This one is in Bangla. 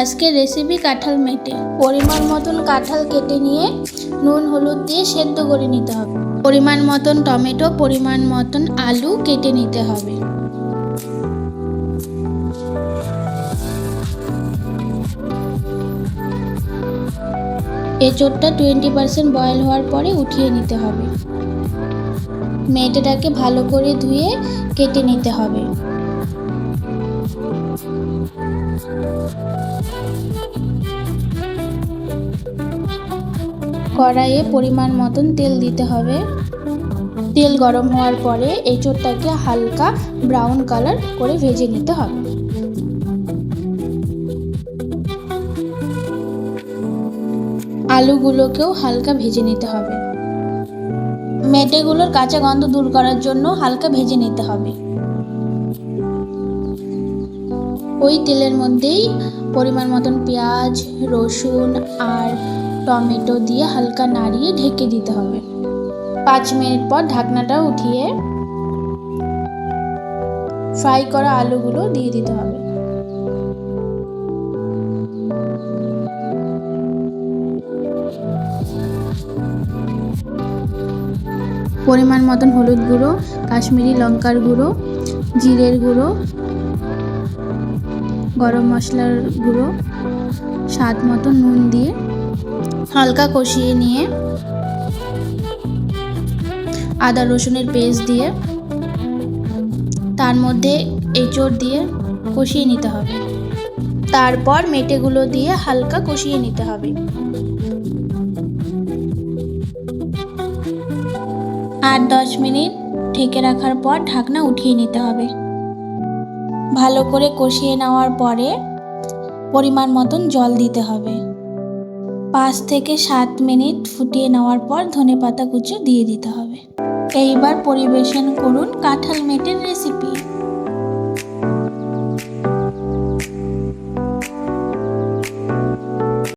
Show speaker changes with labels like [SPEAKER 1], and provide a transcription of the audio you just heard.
[SPEAKER 1] আজকের রেসিপি কাঁঠাল মেটে। পরিমাণ মতন কাঁঠাল কেটে নিয়ে নুন, হলুদ দিয়ে সেদ্ধ করে নিতে হবে। পরিমাণ মতন টমেটো, পরিমাণ মতন আলু কেটে নিতে হবে। এঁচোড়টা টোয়েন্টি পার্সেন্ট বয়েল হওয়ার পরে উঠিয়ে নিতে হবে। মেটেটাকে ভালো করে ধুয়ে কেটে নিতে হবে। কড়াইয়ে পরিমাণ মতন তেল দিতে হবে। তেল গরম হওয়ার পরে এঁচোড়টাকে হালকা ব্রাউন কালার করে ভেজে নিতে হবে। আলুগুলোকেও হালকা ভেজে নিতে হবে। মেটেগুলোর কাঁচা গন্ধ দূর করার জন্য হালকা ভেজে নিতে হবে। ওই তেলের মধ্যেই পরিমাণ মতন পেঁয়াজ, রসুন আর টমেটো দিয়ে হালকা নাড়িয়ে ঢেকে দিতে হবে। পাঁচ মিনিট পর ঢাকনাটা উঠিয়ে ফ্রাই করা আলুগুলো দিয়ে দিতে হবে। পরিমাণ মতন হলুদ গুঁড়ো, কাশ্মীরি লঙ্কার গুঁড়ো, জিরের গুঁড়ো গরম মশলার গুঁড়ো, স্বাদ মতো নুন দিয়ে হালকা কষিয়ে নিয়ে আদা রসুনের পেস্ট দিয়ে তার মধ্যে এঁচড় দিয়ে কষিয়ে নিতে হবে। তারপর মেটেগুলো দিয়ে হালকা কষিয়ে নিতে হবে। আট দশ মিনিট ঢেকে রাখার পর ঢাকনা উঠিয়ে নিতে হবে। ভালো করে কষিয়ে নেওয়ার পরে পরিমাণ মতন জল দিতে হবে। পাঁচ থেকে সাত মিনিট ফুটিয়ে নেওয়ার পর ধনে পাতা কুচো দিয়ে দিতে হবে। এইবার পরিবেশন করুন কাঁঠাল মেটের রেসিপি